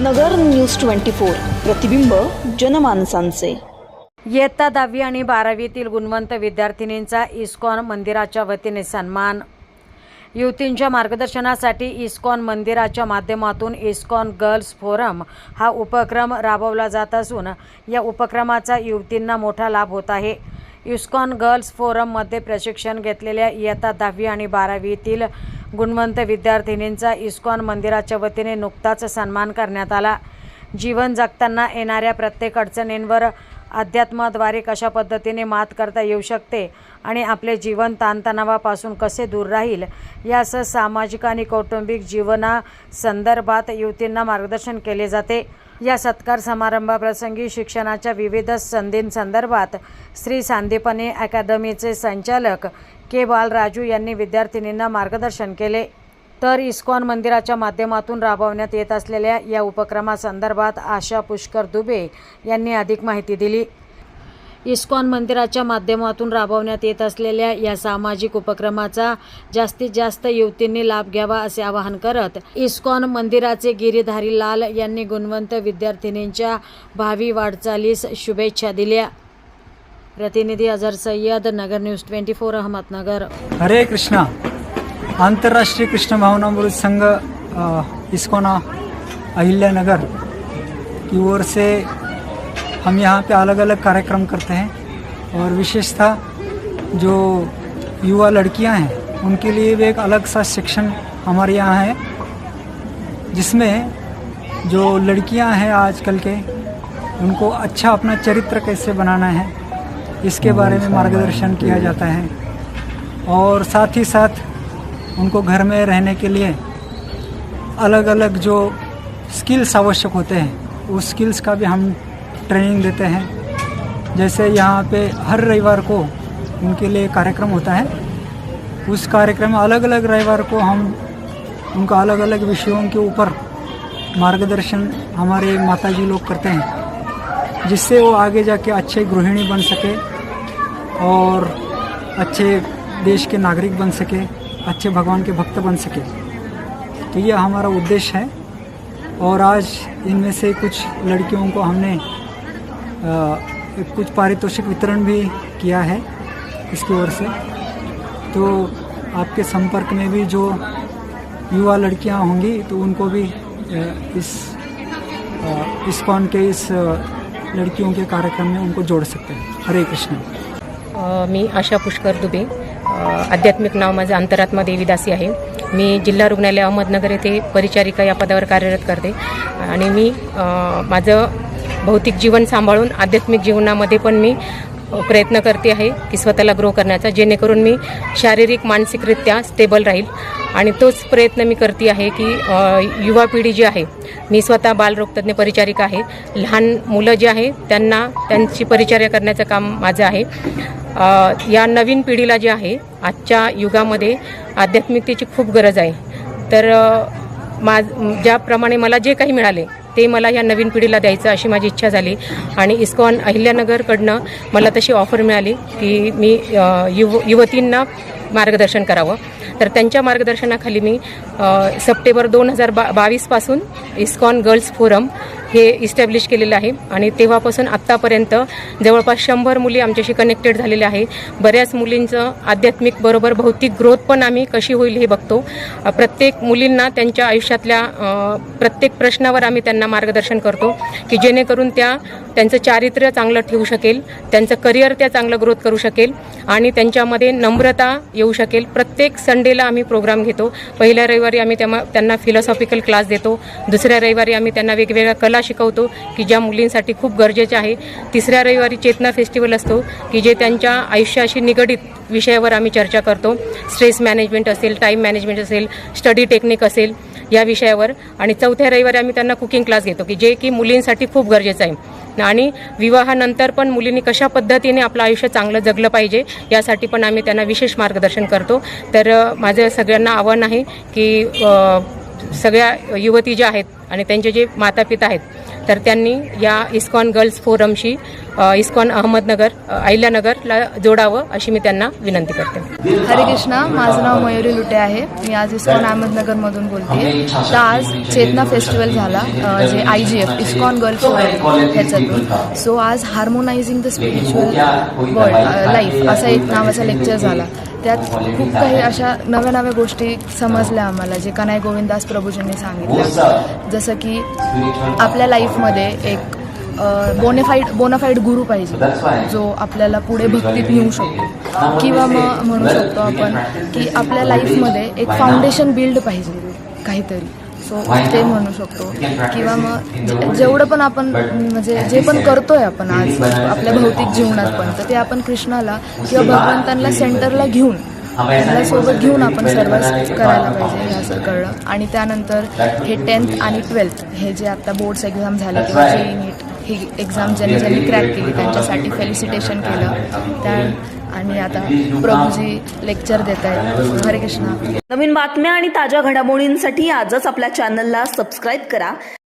नगर news twenty four. प्रतिबिंब जनमानसांचे. इयत्ता दहावी आणि बारावीतील गुणवंत विद्यार्थिनींचा इस्कॉन मंदिराच्या वतीने सन्मान. युवतींच्या मार्गदर्शनासाठी इस्कॉन मंदिराच्या माध्यमातून इस्कॉन गर्ल्स फोरम हा उपक्रम राबवला जात असून या उपक्रमाचा युवतींना मोठा लाभ होत आहे. इस्कॉन गर्ल्स फोरममध्ये प्रशिक्षण घेतलेल्या इयत्ता दहावी आणि बारावीतील गुणवंत विद्यार्थिनींचा इस्कॉन मंदिराच्या वतीने नुकताच सन्मान करण्यात आला. जीवन जगताना येणाऱ्या प्रत्येक अडचणींवर अध्यात्माद्वारे कशा पद्धतीने मात करता येऊ शकते आणि आपले जीवन ताणतणावापासून कसे दूर राहील यासह सामाजिक आणि कौटुंबिक जीवना संदर्भात युवतींना मार्गदर्शन केले जाते. या सत्कार समारंभाप्रसंगी शिक्षणाच्या विविध संधींसंदर्भात श्री सांदीपनी अकादमीचे संचालक के बालराजू यांनी विद्यार्थिनींना मार्गदर्शन केले. तर इस्कॉन मंदिराच्या माध्यमातून राबवण्यात येत असलेल्या या उपक्रमासंदर्भात आशा पुष्कर दुबे यांनी अधिक माहिती दिली. इस्कॉन मंदिराच्या माध्यमातून राबवण्यात येत असलेल्या या सामाजिक उपक्रमाचा जास्तीत जास्त युवतींनी लाभ घ्यावा असे आवाहन करत इस्कॉन मंदिराचे गिरीधारी लाल यांनी गुणवंत विद्यार्थिनींच्या भावी वाटचालीस शुभेच्छा दिल्या. प्रतिनिधी Azhar Sayyad Nagar news twenty four Ahmednagar. Hare Krishna. आंतरराष्ट्रीय कृष्ण भावनामृत संघ अ, इस्कोना अहिल्यानगर की ओर से हम यहाँ पे अलग अलग कार्यक्रम करते हैं और विशेषतः जो युवा लड़कियाँ हैं उनके लिए भी एक अलग सा सेक्शन हमारे यहाँ है जिसमें जो लड़कियाँ हैं आजकल के उनको अच्छा अपना चरित्र कैसे बनाना है इसके बारे में मार्गदर्शन किया जाता है। और साथ ही साथ उनको घर में रहने के लिए अलग अलग जो स्किल्स आवश्यक होते हैं उस स्किल्स का भी हम ट्रेनिंग देते हैं। जैसे यहाँ पे हर रविवार को उनके लिए कार्यक्रम होता है। उस कार्यक्रम में अलग अलग रविवार को हम उनका अलग अलग विषयों के ऊपर मार्गदर्शन हमारे माता जी लोग करते हैं, जिससे वो आगे जाके अच्छे गृहिणी बन सके और अच्छे देश के नागरिक बन सके, अच्छे भगवान के भक्त बन सके। तो ये हमारा उद्देश्य है और आज इनमें से कुछ लड़कियों को हमने कुछ पारितोषिक वितरण भी किया है इसकी ओर से। तो आपके संपर्क में भी जो युवा लड़कियां होंगी तो उनको भी इस इस्कॉन के इस लड़कियों के कार्यक्रम में उनको जोड़ सकते हैं। हरे कृष्ण। मी आशा पुष्कर दुबे. आध्यात्मिक नाव माझं अंतरात्मा देवीदासी आहे. मी जिल्हा रुग्णालय अहमदनगर येथे परिचारिका या पदावर कार्यरत करते. आणि मी माझं भौतिक जीवन सांभाळून आध्यात्मिक जीवनामध्ये पण मी प्रयत्न करते आहे की स्वतःला ग्रो करण्याचा. जेणेकरून मी शारीरिक मानसिकरित्या स्टेबल राहील. आणि तोच प्रयत्न मी करते आहे की युवा पिढी जी आहे मी स्वतः बालरोगतज्ञ परिचारिका आहे. लहान मुलं जी आहे त्यांना त्यांची परिचर्या करण्याचं काम माझं आहे. या नवीन पिढीला जे आहे आजच्या युगामध्ये आध्यात्मिकतेची खूप गरज आहे. तर मा ज्याप्रमाणे मला जे काही मिळाले ते मला या नवीन पिढीला द्यायचं अशी माझी इच्छा झाली. आणि इस्कॉन अहिल्यानगरकडनं मला तशी ऑफर मिळाली की मी युव युवतींना मार्गदर्शन करावं. तर त्यांच्या मार्गदर्शनाखाली मी सप्टेंबर दोन हजार बा बावीसपासून इस्कॉन गर्ल्स फोरम हे इस्टॅब्लिश केलेलं आहे. आणि तेव्हापासून आत्तापर्यंत जवळपास शंभर मुली आमच्याशी कनेक्टेड झालेल्या आहे बऱ्याच मुलींचं आध्यात्मिक बरोबर भौतिक ग्रोथ पण आम्ही कशी होईल हे बघतो. प्रत्येक मुलींना त्यांच्या आयुष्यातल्या प्रत्येक प्रश्नावर आम्ही त्यांना मार्गदर्शन करतो की जेणेकरून त्या त्यांचं चारित्र्य चांगलं ठेवू शकेल त्यांचं करिअर त्या चांगलं ग्रोथ करू शकेल आणि त्यांच्यामध्ये नम्रता येऊ शकेल. प्रत्येक संडेला आम्ही प्रोग्राम घेतो. पहिल्या रविवारी आम्ही त्यामा त्यांना फिलॉसॉफिकल क्लास देतो. दुसऱ्या रविवारी आम्ही त्यांना वेगवेगळ्या कला शिकवतो की ज्या मुलींसाठी खूप गरजेच्या आहे. तिसऱ्या रविवारी चेतना फेस्टिवल असतो की जे त्यांच्या आयुष्याशी निगडीत विषयावर आम्ही चर्चा करतो. स्ट्रेस मॅनेजमेंट असेल टाईम मॅनेजमेंट असेल स्टडी टेक्निक असेल या विषयावर आणि चौथ्या रविवारी आम्ही त्यांना कुकिंग क्लास घेतो की जे की मुलींसाठी खूप गरजेचं आहे. आणि विवाहानंतर पण मुलींनी कशा पद्धतीने आपलं आयुष्य चांगलं जगलं पाहिजे यासाठी पण आम्ही त्यांना विशेष मार्गदर्शन करतो. तर माझं सगळ्यांना आव्हान आहे की सगळ्या युवती ज्या आहेत आणि त्यांचे जे माता पिता आहेत तर त्यांनी या इस्कॉन गर्ल्स फोरमशी इस्कॉन अहमदनगर अहिल्यानगरला जोडावं अशी मी त्यांना विनंती करते. हरे कृष्णा माझं नाव मयुरी लुटे आहे. मी आज इस्कॉन अहमदनगरमधून बोलते. तर आज चेतना फेस्टिवल झाला J I G F ISKCON girls ह्याच्यातून. सो आज harmonising the spiritual world life असा एक नावाचा लेक्चर झाला. त्यात खूप काही अशा नव्या नव्या गोष्टी समजल्या आम्हाला जे कनाय गोविंदास प्रभूजींनी सांगितलं जसं की आपल्या लाईफमध्ये एक बोनेफाईड बोनाफाईड गुरु पाहिजे जो आपल्याला पुढे भक्तीत नेऊ शकतो. किंवा मग म्हणू शकतो आपण की आपल्या लाईफमध्ये एक फाउंडेशन बिल्ड पाहिजे काहीतरी. सो ते म्हणू शकतो. किंवा मग जेवढं पण आपण म्हणजे जे पण करतोय आपण आज आपल्या भौतिक जीवनात पण तर ते आपण कृष्णाला किंवा भगवंतांना सेंटरला घेऊन त्यांना सोबत घेऊन आपण सर्व करायला पाहिजे हे असं कळलं. आणि त्यानंतर हे टेन्थ आणि ट्वेल्थ हे जे आता बोर्ड्स एक्झाम झाले किंवा जे नीट ही एक्झाम ज्यांनी ज्यांनी क्रॅक केली त्यांच्यासाठी फेलिसिटेशन केलं. त्या आणि आता प्रभूजी लेक्चर देत आहेत हरे कृष्णा. नवीन बातम्या आणि ताज्या घडामोडींसाठी आजच आपल्या चॅनलला सबस्क्राईब करा.